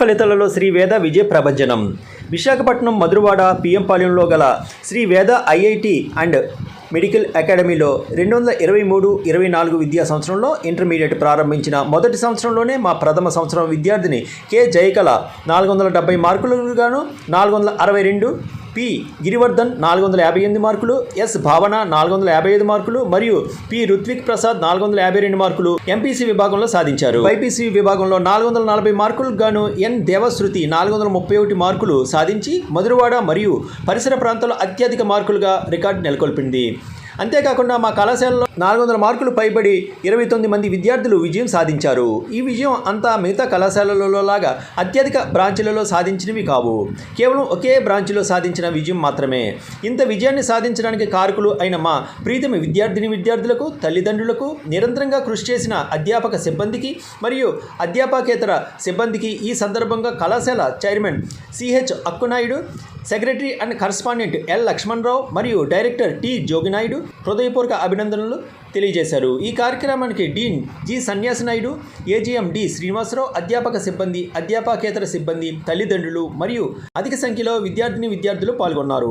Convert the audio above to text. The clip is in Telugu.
ఫలితాలలో శ్రీ వేద విజయ ప్రభంజనం. విశాఖపట్నం మధురవాడ పిఎంపాలెంలో గల శ్రీ వేద ఐఐటి అండ్ మెడికల్ అకాడమీలో రెండు వందల ఇరవై మూడు ఇరవై నాలుగు విద్యా సంవత్సరంలో ఇంటర్మీడియట్ ప్రారంభించిన మొదటి సంవత్సరంలోనే మా ప్రథమ సంవత్సరం విద్యార్థిని కె. జయకళ. నాలుగు వందల డెబ్బై మార్కులకు గాను నాలుగు వందల అరవై రెండు పి. గిరివర్ధన్ నాలుగు వందల యాభై ఎనిమిది మార్కులు. ఎస్. భావన నాలుగు వందల యాభై ఐదు మార్కులు. మరియు పి. రుత్విక్ ప్రసాద్ నాలుగు వందల యాభై రెండు మార్కులు ఎంపీసీ విభాగంలో సాధించారు. బైపీసీ విభాగంలో నాలుగు వందల నలభై మార్కులకు గాను ఎన్. దేవశ్రుతి నాలుగు వందల ముప్పై ఒకటి మార్కులు సాధించి మధురవాడ మరియు పరిసర ప్రాంతాల్లో అత్యధిక మార్కులుగా రికార్డు నెలకొల్పింది. అంతేకాకుండా మా కళాశాలలో నాలుగు వందల మార్కులు పైబడి ఇరవై తొమ్మిది మంది విద్యార్థులు విజయం సాధించారు. ఈ విజయం అంతా మిగతా కళాశాలలలో లాగా అత్యధిక బ్రాంచ్లలో సాధించినవి కావు. కేవలం ఒకే బ్రాంచ్లో సాధించిన విజయం మాత్రమే. ఇంత విజయాన్ని సాధించడానికి కారకులు అయిన మా ప్రీతిమి విద్యార్థిని విద్యార్థులకు తల్లిదండ్రులకు నిరంతరంగా కృషి చేసిన అధ్యాపక సిబ్బందికి మరియు అధ్యాపకేతర సిబ్బందికి ఈ సందర్భంగా కళాశాల chairman CH Akkunaidu secretary and correspondent L Lakshmanarao మరియు డైరెక్టర్ టి జోగినాయుడు హృదయపూర్వక అభినందనలు తెలియజేశారు. ఈ కార్యక్రమానికి డీన్ జి సన్యాసి నాయుడు ఏజీఎం డి శ్రీనివాసరావు అధ్యాపక సిబ్బంది అధ్యాపకేతర సిబ్బంది తల్లిదండ్రులు మరియు అధిక సంఖ్యలో విద్యార్థిని విద్యార్థులు పాల్గొన్నారు.